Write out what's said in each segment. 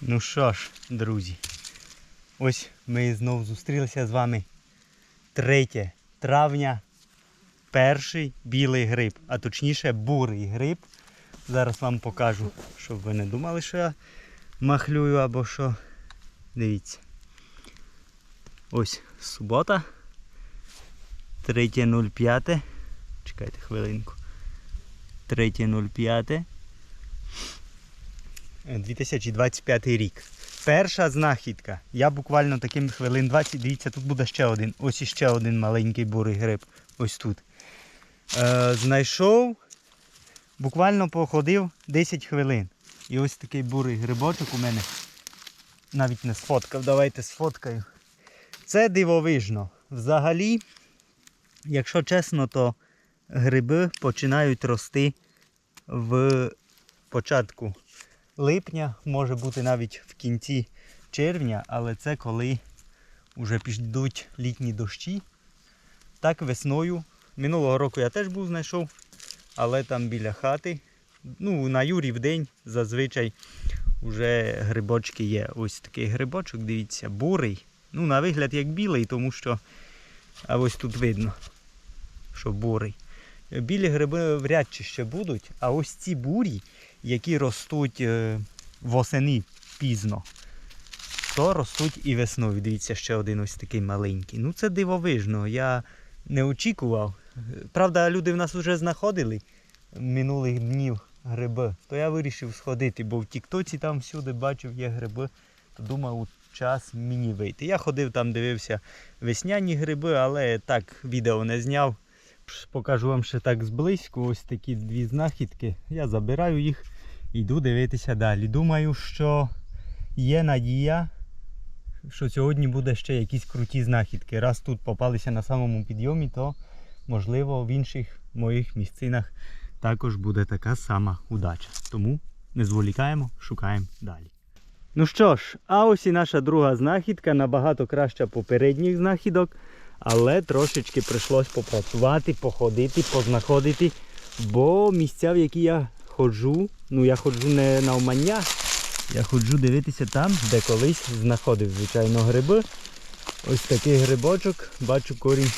Ну що ж, друзі, ось ми знову зустрілися з вами 3 травня. Перший білий гриб, а точніше бурий гриб. Зараз вам покажу, щоб ви не думали, що я махлюю або що. Дивіться. Ось субота. 3.05. Чекайте хвилинку. 3.05. 2025 рік. Перша знахідка. Я буквально таким хвилин 20, дивіться, тут буде ще один. Ось іще один маленький бурий гриб. Ось тут. Е, знайшов, буквально походив 10 хвилин. І ось такий бурий грибочок у мене. Навіть не сфоткав, давайте сфоткаю. Це дивовижно. Взагалі, якщо чесно, то гриби починають рости в початку липня, може бути навіть в кінці червня, але це коли вже підуть літні дощі. Так весною. Минулого року я теж був знайшов, але там біля хати. Ну, на Юрі в день зазвичай вже грибочки є. Ось такий грибочок, дивіться, бурий. Ну, на вигляд як білий, тому що а ось тут видно, що бурий. Білі гриби вряд чи ще будуть, а ось ці бурі, які ростуть е, восени пізно, то ростуть і весною. Дивіться, ще один ось такий маленький. Ну це дивовижно. Я не очікував. Правда, люди в нас вже знаходили минулих днів гриби, то я вирішив сходити, бо в Тіктоці там всюди бачив є гриби, то думав, час мені вийти. Я ходив там, дивився весняні гриби, але так відео не зняв. Покажу вам ще так зблизьку ось такі дві знахідки. Я забираю їх і йду дивитися далі. Думаю, що є надія, що сьогодні буде ще якісь круті знахідки. Раз тут попалися на самому підйомі, то можливо в інших моїх місцинах також буде така сама удача. Тому не зволікаємо, шукаємо далі. Ну що ж, а ось і наша друга знахідка набагато краща попередніх знахідок, але трошечки прийшлось попрацювати, походити, познаходити, бо місця, в які я ходжу, ну я ходжу не на умання, я ходжу дивитися там, де колись знаходив, звичайно, гриби. Ось такий грибочок, бачу корінь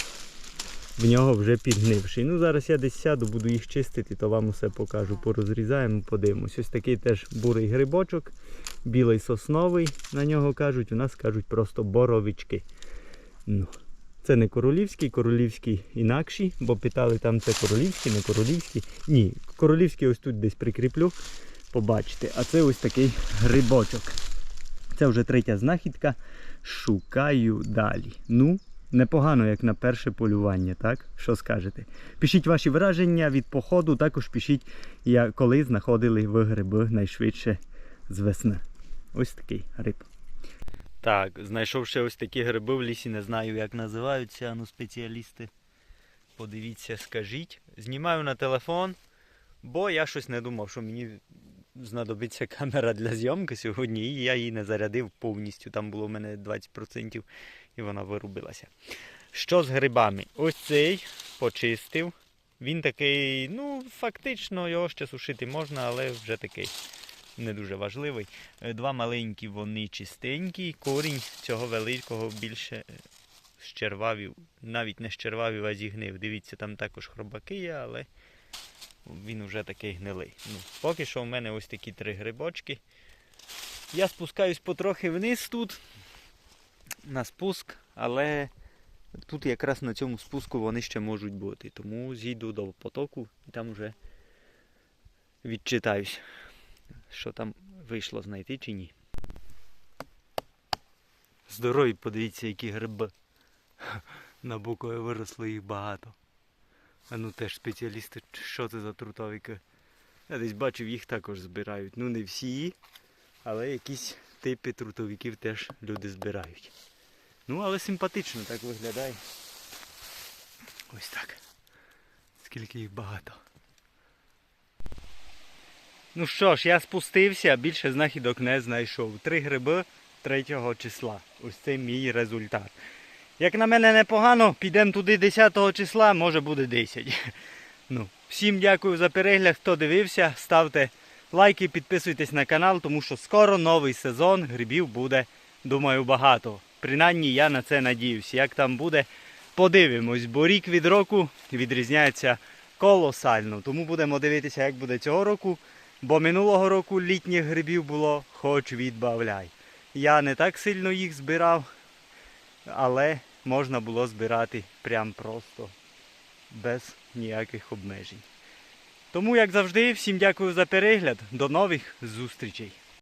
в нього вже підгнивший. Ну зараз я десь сяду, буду їх чистити, то вам усе покажу. Порозрізаємо, подивимось. Ось такий теж бурий грибочок, білий сосновий, на нього кажуть, у нас кажуть просто боровички. Ну, це не королівський, королівський інакші, бо питали там це королівський, не королівський. Ні, королівський ось тут десь прикріплю, побачите. А це ось такий грибочок. Це вже третя знахідка. Шукаю далі. Ну, непогано, як на перше полювання, так? Що скажете? Пишіть ваші враження від походу, також пишіть, коли знаходили ви гриби найшвидше з весни. Ось такий гриб. Так, знайшов ще ось такі гриби в лісі, не знаю, як називаються, ну спеціалісти. Подивіться, скажіть. Знімаю на телефон, бо я щось не думав, що мені знадобиться камера для зйомки сьогодні, і я її не зарядив повністю. Там було в мене 20% і вона вирубилася. Що з грибами? Ось цей почистив. Він такий, ну, фактично його ще сушити можна, але вже такий не дуже важливий. Е, Два маленькі, вони чистенькі. Корінь цього великого більше е, щервавів, навіть не щервавів, а зігнив. Дивіться, там також хробаки є, але він вже такий гнилий. Ну, поки що в мене ось такі три грибочки. Я спускаюсь потрохи вниз тут, на спуск, але тут якраз на цьому спуску вони ще можуть бути. Тому зійду до потоку і там вже відчитаюсь, що там вийшло знайти чи ні. Здорові, подивіться, які гриби. На Букові виросло їх багато. А ну теж спеціалісти, що це за трутовики. Я десь бачив, їх також збирають. Ну не всі, але якісь типи трутовиків теж люди збирають. Ну, але симпатично так виглядає. Ось так. Скільки їх багато. Ну що ж, я спустився, більше знахідок не знайшов. Три гриби 3 числа. Ось це мій результат. Як на мене непогано, підемо туди 10 числа, може буде 10. Ну, всім дякую за перегляд, хто дивився. Ставте Лайки, підписуйтесь на канал, тому що скоро новий сезон грибів буде, думаю, багато. Принаймні я на це надіюсь. Як там буде, подивимось, бо рік від року відрізняється колосально. Тому будемо дивитися, як буде цього року. Бо минулого року літніх грибів було хоч відбавляй. Я не так сильно їх збирав, але можна було збирати прям просто без ніяких обмежень. Тому, як завжди, всім дякую за перегляд. До нових зустрічей!